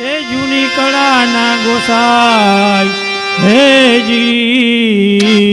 એ જૂની કળાના ગોસાઈ હે જી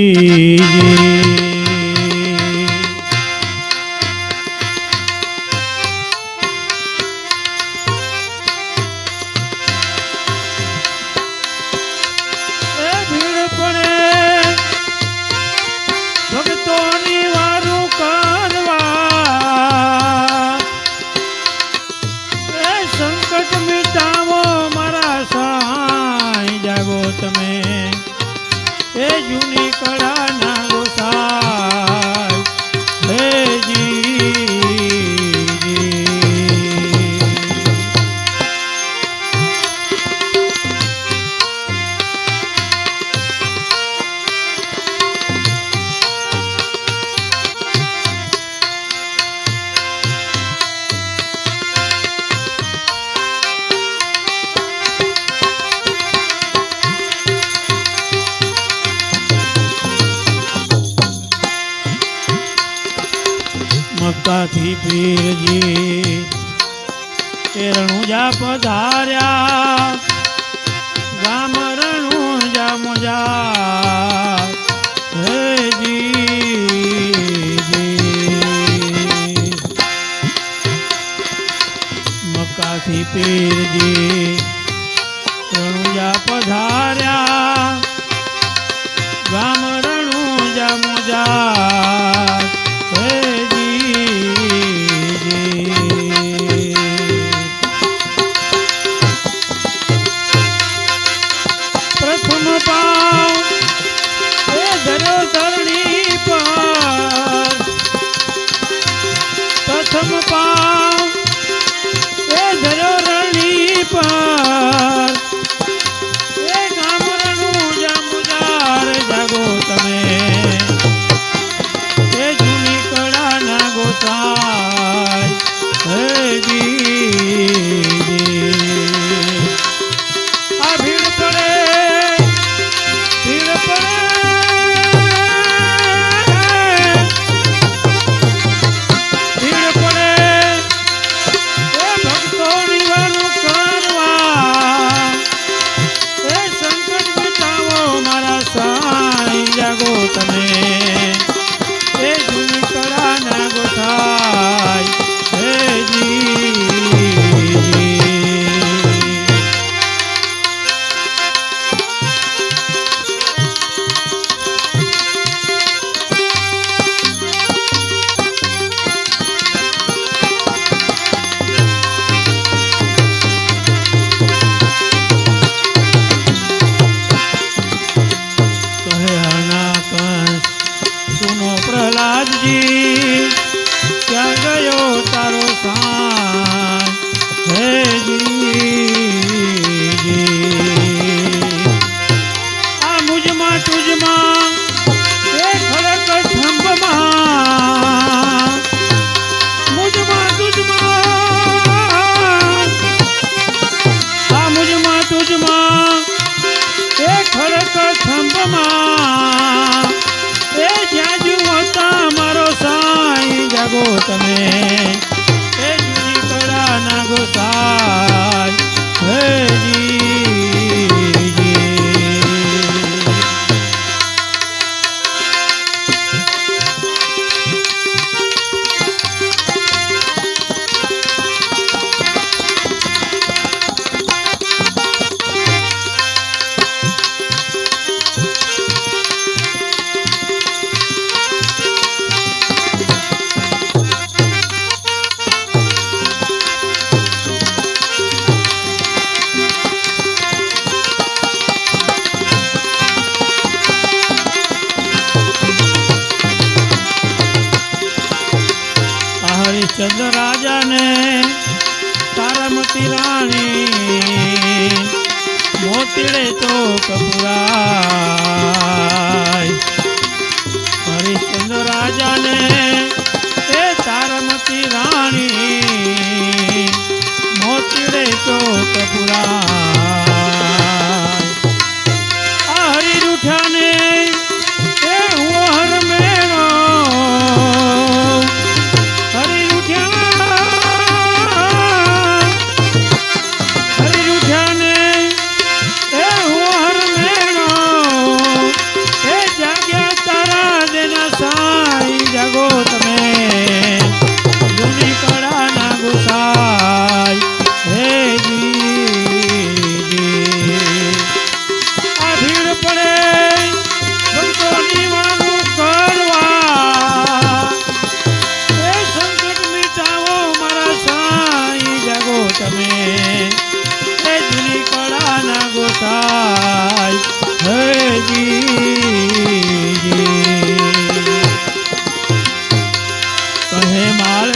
માતાથી પીરજી એ રણુજા પધાર્યા. ગામ રણુજા મુજા મકાથી પીરજી રણુજા પધાર્યા. ગામ રણુજા મુજા પીડે તો કપુરા.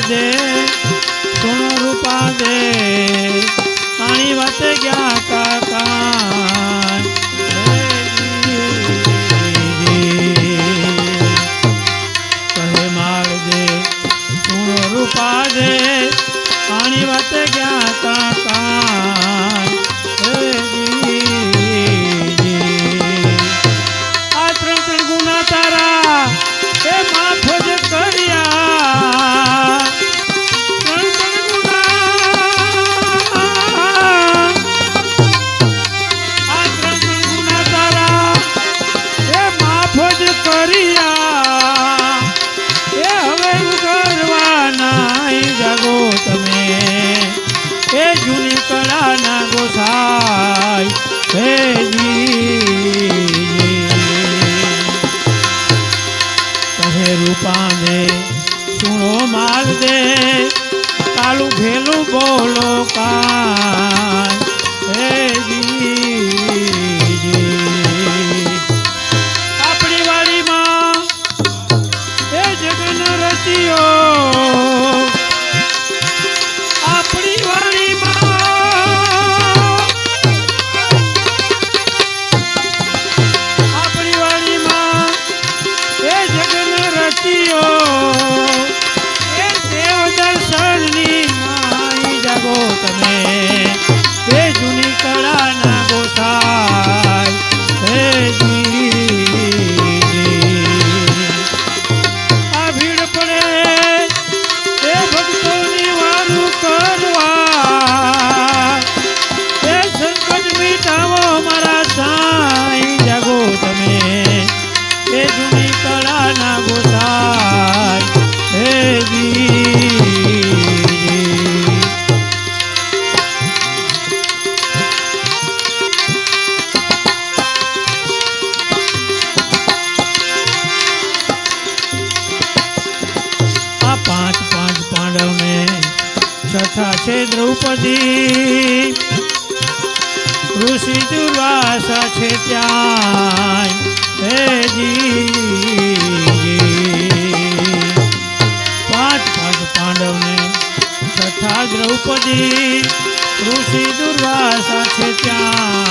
દે. સોના રૂપા દે. પાંડવને સખા છે દ્રૌપદી. ઋષિ દુર્વાસા છે ત્યાં હે પાંચ પાંચ પાંડવને સખા દ્રૌપદી. ઋષિ દુર્વાસા છે ત્યાં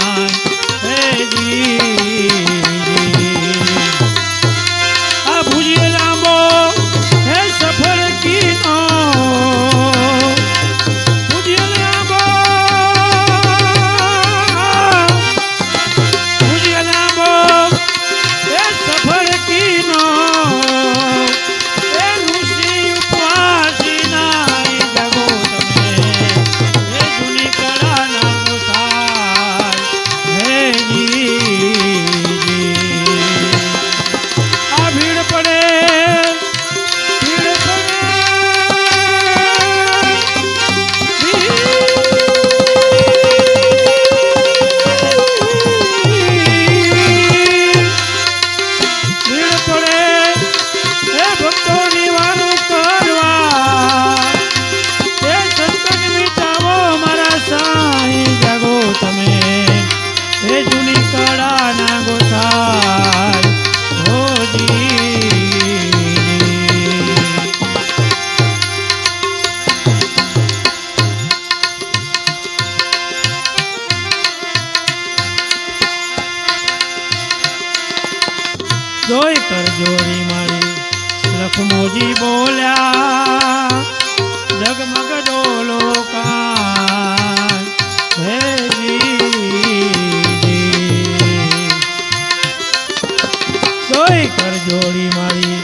જોડી મારી.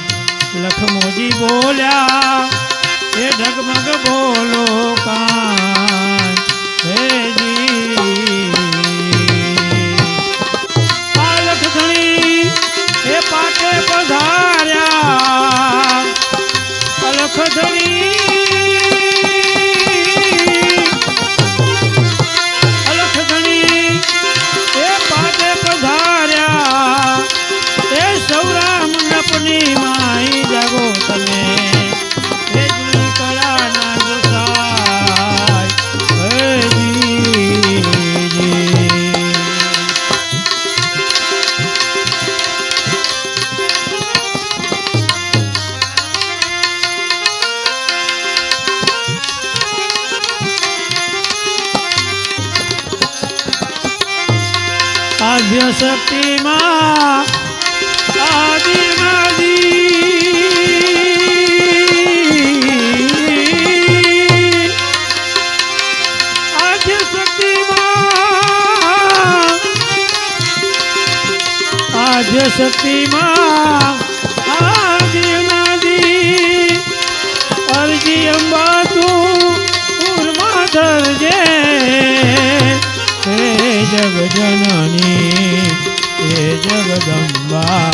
લખમોજી બોલ્યા, હે ઢગમગ બોલો કાન, હે જી. આ લખધણી એ પાટે પધાર્યા. લખધણી આદ્ય શક્તિમાં આદિનાદી આદ્ય શક્તિમાં Jeová.